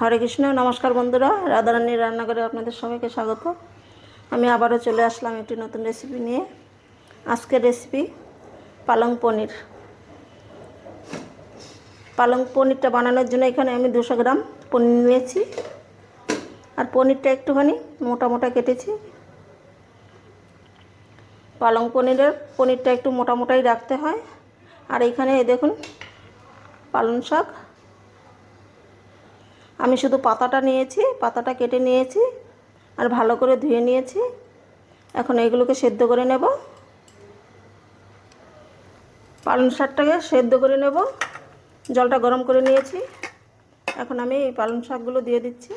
হরে কৃষ্ণ, নমস্কার বন্ধুরা। রাধারানীর রান্নাঘরে আপনাদের সবাইকে স্বাগত। আমি আবারও চলে আসলাম একটি নতুন রেসিপি নিয়ে। আজকের রেসিপি পালং পনির। পালং পনিরটা বানানোর জন্য এখানে আমি দুশো গ্রাম পনির নিয়েছি। আর পনিরটা একটুখানি মোটা মোটা কেটেছি। পালং পনিরের পনিরটা একটু মোটা মোটাই রাখতে হয়। আর এখানে দেখুন, পালং শাক আমি শুধু পাতাটা নিয়েছি, পাতাটা কেটে নিয়েছি আর ভালো করে ধুয়ে নিয়েছি। এখন এগুলোকে সেদ্ধ করে নেব। পালং শাকটাকে সেদ্ধ করে নেব। জলটা গরম করে নিয়েছি। এখন আমি এই পালং শাকগুলো দিয়ে দিচ্ছি।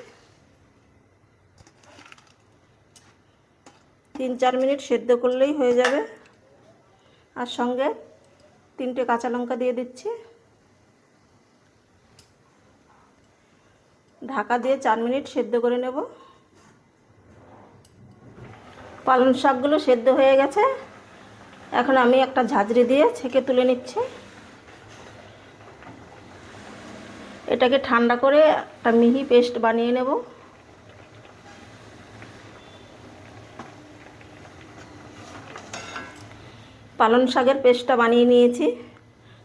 তিন চার মিনিট সেদ্ধ করলেই হয়ে যাবে। আর সঙ্গে তিনটে কাঁচা লঙ্কা দিয়ে দিচ্ছি। ঢাকা দিয়ে চার মিনিট সেদ্ধ করে নেব। পালং শাকগুলো সেদ্ধ হয়ে গেছে। এখন আমি একটা ঝাঁঝরি দিয়ে ছেঁকে তুলে নিচ্ছি। এটাকে ঠান্ডা করে একটা মিহি পেস্ট বানিয়ে নেব। পালং শাকের পেস্টটা বানিয়ে নিয়েছি।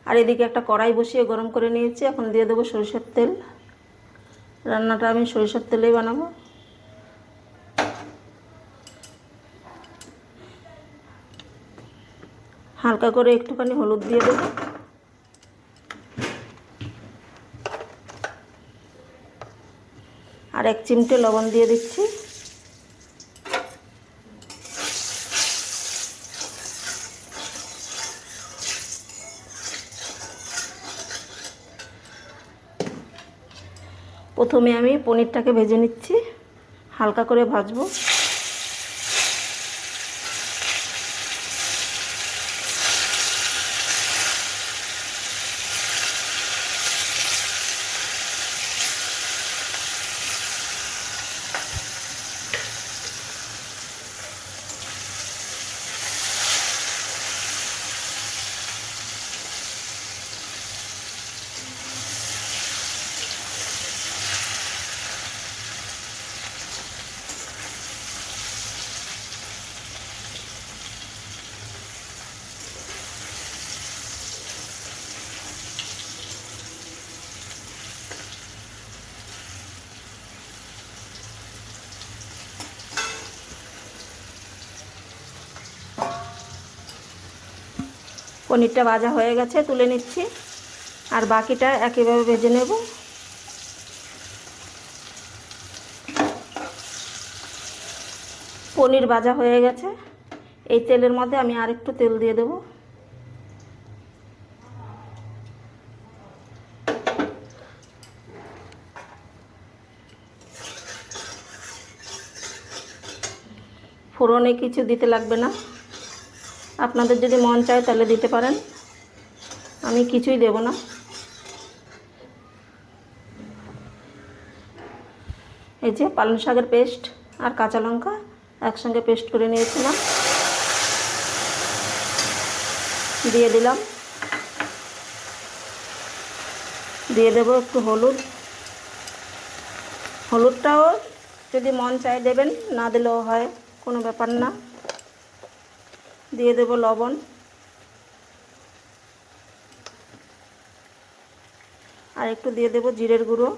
আর এদিকে একটা কড়াই বসিয়ে গরম করে নিয়েছি। এখন দিয়ে দেবো সরিষার তেল। রান্নাটা আমি সরিষার তেলেই বানাবো। হালকা করে একটুখানি হলুদ দিয়ে দেবো। আর এক চিমটে লবণ দিয়ে দিচ্ছি। প্রথমে আমি পনিরটাকে ভেজে নিচ্ছি হালকা করে ভাজবো। পনিরটা ভাজা হয়ে গেছে, তুলে নিচ্ছি। আর বাকিটা একইভাবে ভেজে নেব। পনির ভাজা হয়ে গেছে। এই তেলের মধ্যে আমি আরেকটু তেল দিয়ে দেবো। ফোড়নে কিছু দিতে লাগবে না। আপনাদের যদি মন চায় তাহলে দিতে পারেন। আমি কিছুই দেব না। এই যে পালং শাকের পেস্ট আর কাঁচা লঙ্কা একসঙ্গে পেস্ট করে নিয়েছিলাম। দিয়ে দিলাম। দিয়ে দেবো একটু হলুদ। হলুদটাও যদি মন চায় দেবেন, না দিলেও হয়, কোনো ব্যাপার না। দিয়ে দেব লবণ। আর একটু দিয়ে দেব জিরের গুঁড়ো।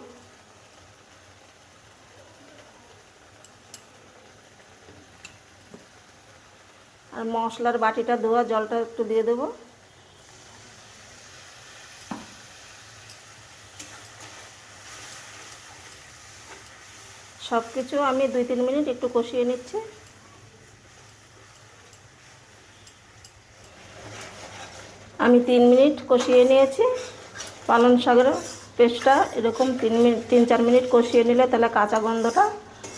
আর মশলার বাটিটা ধোয়া, জলটা একটু দিয়ে দেব। সব কিছু আমি দুই তিন মিনিট একটু কষিয়ে নিচ্ছি। আমি তিন মিনিট কষিয়ে নিয়েছি। পালন শাকের পেস্টটা এরকম তিন মিনিট তিন, চার মিনিট কষিয়ে নিলে তাহলে কাঁচা গন্ধটা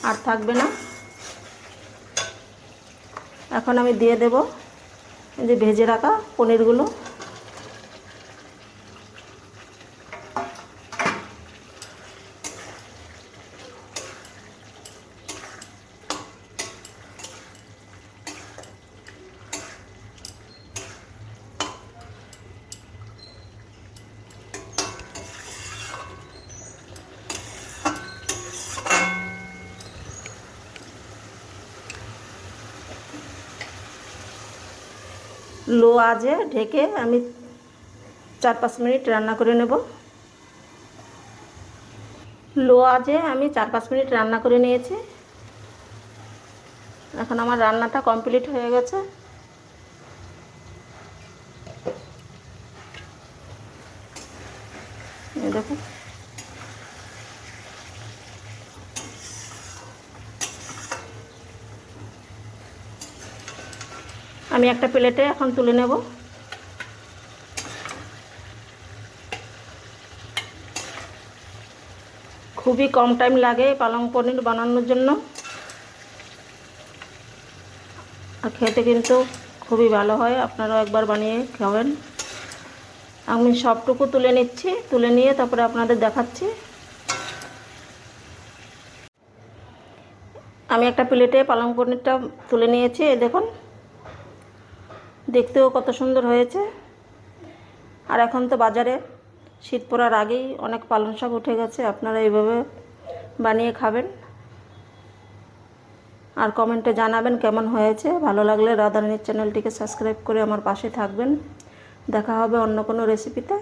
আর থাকবে না। এখন আমি দিয়ে দেব যে ভেজে রাখা পনিরগুলো। লো আজে ঢেকে আমি চার পাঁচ মিনিট রান্না করে নেব। লো আজে আমি চার পাঁচ মিনিট রান্না করে নিয়েছি। এখন আমার রান্নাটা কমপ্লিট হয়ে গেছে। দেখুন। আমি একটা প্লেটে এখন তুলে নেব। খুবই কম টাইম লাগে পালং পনির বানানোর জন্য। আর খেতে কিন্তু খুবই ভালো হয়, আপনারাও একবার বানিয়ে খাবেন। আমি সবটুকু তুলে নিচ্ছি, তুলে নিয়ে তারপরে আপনাদের দেখাচ্ছি। আমি একটা প্লেটে পালং পনিরটা তুলে নিয়েছি দেখুন। দেখতেও কত সুন্দর হয়েছে। আর এখন তো বাজারে শীত পড়ার আগেই অনেক পালং শাক উঠে গেছে, আপনারা এইভাবে বানিয়ে খাবেন। আর কমেন্টে জানাবেন কেমন হয়েছে। ভালো লাগলে রাধারানীর চ্যানেলটিকে সাবস্ক্রাইব করে আমার পাশে থাকবেন। দেখা হবে অন্য কোনো রেসিপিতে